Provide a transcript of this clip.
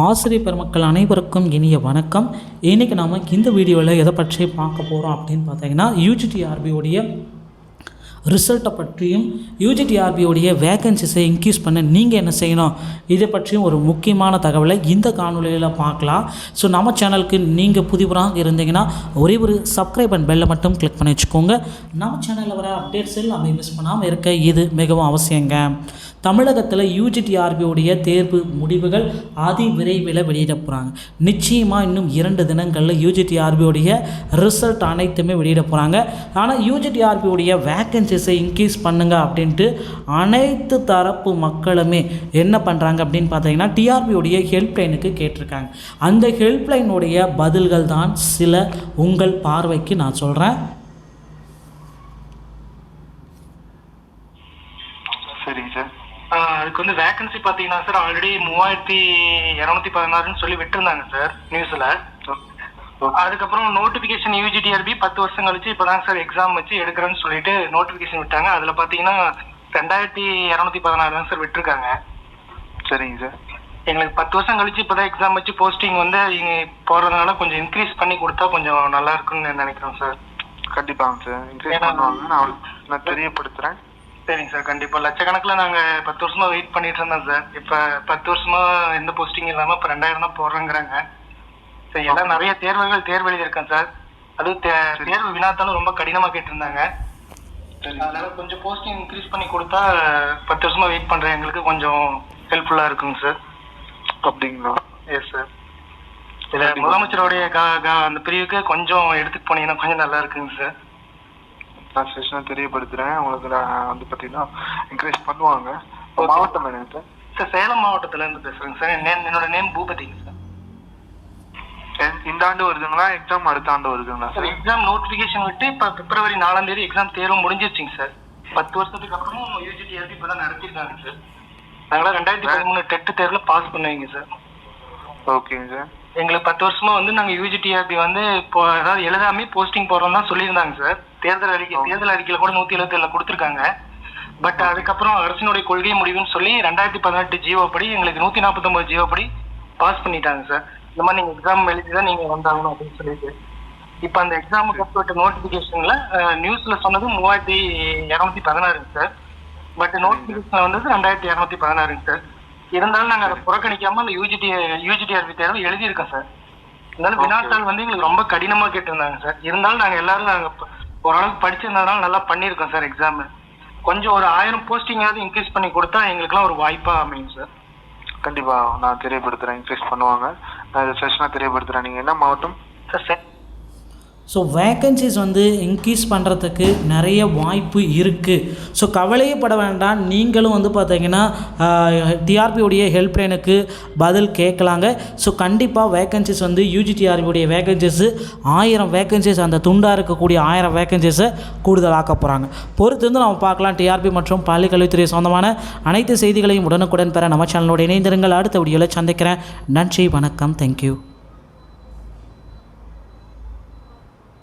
ஆசிரியர் பெருமக்கள் அனைவருக்கும் இனிய வணக்கம். இன்றைக்கி நாம் இந்த வீடியோவில் எதை பற்றி பார்க்க போகிறோம் அப்படின்னு பார்த்தீங்கன்னா யூஜிடிஆர்பியோடைய ரிசல்ட்டை பற்றியும் யூஜிடிஆர்பியோடைய வேகன்சிஸை இன்க்ரீஸ் பண்ண நீங்கள் என்ன செய்யணும்? இதை பற்றியும் ஒரு முக்கியமான தகவலை இந்த காணொலியில் பார்க்கலாம். ஸோ நம்ம சேனலுக்கு நீங்கள் புதிவராக இருந்தீங்கன்னா ஒரே ஒரு சப்ஸ்கிரைப் அண்ட் பெல்லை மட்டும் கிளிக் பண்ணி வச்சுக்கோங்க. நம்ம சேனலில் வர அப்டேட்ஸ் எல்லாமே மிஸ் பண்ணாமல் இருக்க இது மிகவும் அவசியங்க. தமிழகத்தில் யூஜிடிஆர்பியோடைய தேர்வு முடிவுகள் அதி விரைவில் வெளியிட போகிறாங்க நிச்சயமாக இன்னும் இரண்டு தினங்களில் யூஜிடிஆர்பியோடைய ரிசல்ட் அனைத்துமே வெளியிட போகிறாங்க ஆனால் யூஜிடிஆர்பியோடைய வேக்கன்சிஸை இன்க்ரீஸ் பண்ணுங்க அப்படின்ட்டு அனைத்து தரப்பு மக்களுமே என்ன பண்ணுறாங்க அப்படின்னு பார்த்தீங்கன்னா டிஆர்பியோடைய ஹெல்ப்லைனுக்கு கேட்டிருக்காங்க. அந்த ஹெல்ப்லைனுடைய பதில்கள் தான் சில உங்கள் பார்வைக்கு நான் சொல்கிறேன் சரிங்க சார். அதுக்கு வந்து வேகன்சி பார்த்தீங்கன்னா சார் ஆல்ரெடி மூவாயிரத்தி இரநூத்தி பதினாறுன்னு சொல்லி விட்டுருந்தாங்க சார் நியூஸில் அதுக்கப்புறம் நோட்டிஃபிகேஷன் யூஜிடிஆர்பி பத்து வருஷம் கழிச்சு இப்போதான் சார் எக்ஸாம் வச்சு எடுக்கிறேன்னு சொல்லிட்டு நோட்டிஃபிகேஷன் விட்டாங்க. அதில் பார்த்தீங்கன்னா ரெண்டாயிரத்தி இரநூத்தி பதினாறு தான் சார் விட்டுருக்காங்க. சரிங்க சார் எங்களுக்கு பத்து வருஷம் கழிச்சு இப்போதான் எக்ஸாம் வச்சு போஸ்டிங் வந்து இங்கே போகிறதுனால கொஞ்சம் இன்க்ரீஸ் பண்ணி கொடுத்தா கொஞ்சம் நல்லா இருக்கும்னு நினைக்கிறோம் சார் கண்டிப்பாங்க சார் இன்க்ரீஸ் பண்ணுவாங்க நான் நான் தெரியப்படுத்துறேன். சரிங்க சார் கண்டிப்பா. லட்சக்கணக்கில் நாங்க பத்து வருஷமா வெயிட் பண்ணிட்டு இருந்தோம் சார். இப்ப பத்து வருஷமா எந்த போஸ்டிங் இல்லாம இப்ப ரெண்டாயிரம் தான் போடுறேங்கிறாங்க. சரி எல்லாம் நிறைய தேர்வுகள் தேர்வு எழுதியிருக்கேன் சார். அதுவும் தேர்வு வினாத்தாலும் ரொம்ப கடினமா கேட்டிருந்தாங்க. அதனால கொஞ்சம் போஸ்டிங் இன்க்ரீஸ் பண்ணி கொடுத்தா பத்து வருஷமா வெயிட் பண்ற எங்களுக்கு கொஞ்சம் ஹெல்ப்ஃபுல்லா இருக்குங்க சார். அப்படிங்களா? எஸ் சார் இதுல முதலமைச்சருடைய அந்த பிரிவுக்கு கொஞ்சம் எடுத்துட்டு போனீங்கன்னா கொஞ்சம் நல்லா இருக்குங்க சார். நான் செஷனாக தெரியப்படுத்துறேன். உங்களுக்கு நான் வந்து பார்த்தீங்கன்னா இன்க்ரீஸ் பண்ணுவாங்க. மாவட்டம் என்ன சார் சார் சேலம் மாவட்டத்துல இருந்து பேசுறேங்க. சார் என் name- என்னோட நேம் பூபதிங்க சார் இந்த ஆண்டு வருதுங்களா? எக்ஸாம் அடுத்த ஆண்டு வருதுங்களா சார் எக்ஸாம் நோட்டிஃபிகேஷன் விட்டு இப்போ பிப்ரவரி நாலாம் தேதி எக்ஸாம் தேர்வு முடிஞ்சிருச்சுங்க சார் பத்து வருஷத்துக்கு அப்புறமும் யூஜிடிஆர்பி இப்போ தான் நடத்திருக்காங்க சார் நாங்களாம் ரெண்டாயிரத்தி பதிமூணு டெட்டு தேர்வில் பாஸ் பண்ணுவீங்க சார் ஓகேங்க சார் எங்களுக்கு பத்து வருஷமா வந்து நாங்கள் யூஜிடிஆர்பி வந்து இப்போ அதாவது எழுதாமே போஸ்டிங் போடுறோம் தான் சொல்லியிருந்தாங்க சார். தேர்தல் அறிக்கை தேர்தல் அறிக்கையில் கூட நூற்றி எழுபத்தேழில் கொடுத்துருக்காங்க. பட் அதுக்கப்புறம் அரசினுடைய கொள்கை முடிவுன்னு சொல்லி ரெண்டாயிரத்தி பதினெட்டு ஜியோ படி எங்களுக்கு நூற்றி நாற்பத்தொம்பது ஜியோ படி பாஸ் பண்ணிட்டாங்க சார். இந்த மாதிரி நீங்கள் எக்ஸாம் எழுதி தான் நீங்கள் வந்தாகணும் அப்படின்னு சொல்லிட்டு. இப்போ அந்த எக்ஸாமுக்கு அப்புறம் நோட்டிஃபிகேஷனில் நியூஸில் சொன்னது மூவாயிரத்தி இரநூத்தி பதினாறுங்க சார். பட் நோட்டிஃபிகேஷனில் வந்தது ரெண்டாயிரத்தி இரநூத்தி பதினாறுங்க சார். இருந்தாலும் நாங்கள் அதை புறக்கணிக்காம அந்த யூஜிடி யூஜிடிஆர்பி தேர்வு எழுதியிருக்கோம் சார். இருந்தாலும். வினாத்தாள் வந்து எங்களுக்கு ரொம்ப கடினமா கேட்டிருந்தாங்க சார். இருந்தாலும் நாங்கள் எல்லாரும் நாங்கள் ப- ஓரளவுக்கு படிச்சிருந்ததுனால நல்லா பண்ணியிருக்கோம் சார் எக்ஸாம் கொஞ்சம் ஒரு ஆயிரம் போஸ்டிங்காவது இன்க்ரீஸ் பண்ணி கொடுத்தா எங்களுக்குலாம் ஒரு வாய்ப்பா அமையும் சார். கண்டிப்பாக நான் தெரியப்படுத்துறேன். இன்க்ரீஸ் பண்ணுவாங்க. நான் செஷனாக தெரியப்படுத்துறேன். நீங்கள் என்ன மாவட்டம்? சார் ஸோ வேக்கன்சிஸ் வந்து இன்க்ரீஸ் பண்ணுறதுக்கு நிறைய வாய்ப்பு இருக்குது ஸோ கவலையப்பட வேண்டாம். நீங்களும் வந்து பார்த்தீங்கன்னா டிஆர்பியுடைய ஹெல்ப்லைனுக்கு பதில் கேட்கலாங்க. ஸோ கண்டிப்பாக வேக்கன்சிஸ் வந்து யூஜிடிஆர்பியுடைய வேக்கன்சிஸு ஆயிரம் வேக்கன்சிஸ் அந்த துண்டாக இருக்கக்கூடிய ஆயிரம் வேக்கன்சிஸை கூடுதலாக்க போகிறாங்க பொறுத்திருந்து வந்து நம்ம பார்க்கலாம். டிஆர்பி மற்றும் பள்ளிக்கல்வித்துறை சொந்தமான அனைத்து செய்திகளையும் உடனுக்குடன் பெற நம்ம சேனலோடு இணைந்திருங்கள். அடுத்த வீடியோவில் சந்திக்கிறேன். நன்றி வணக்கம். தேங்க்யூ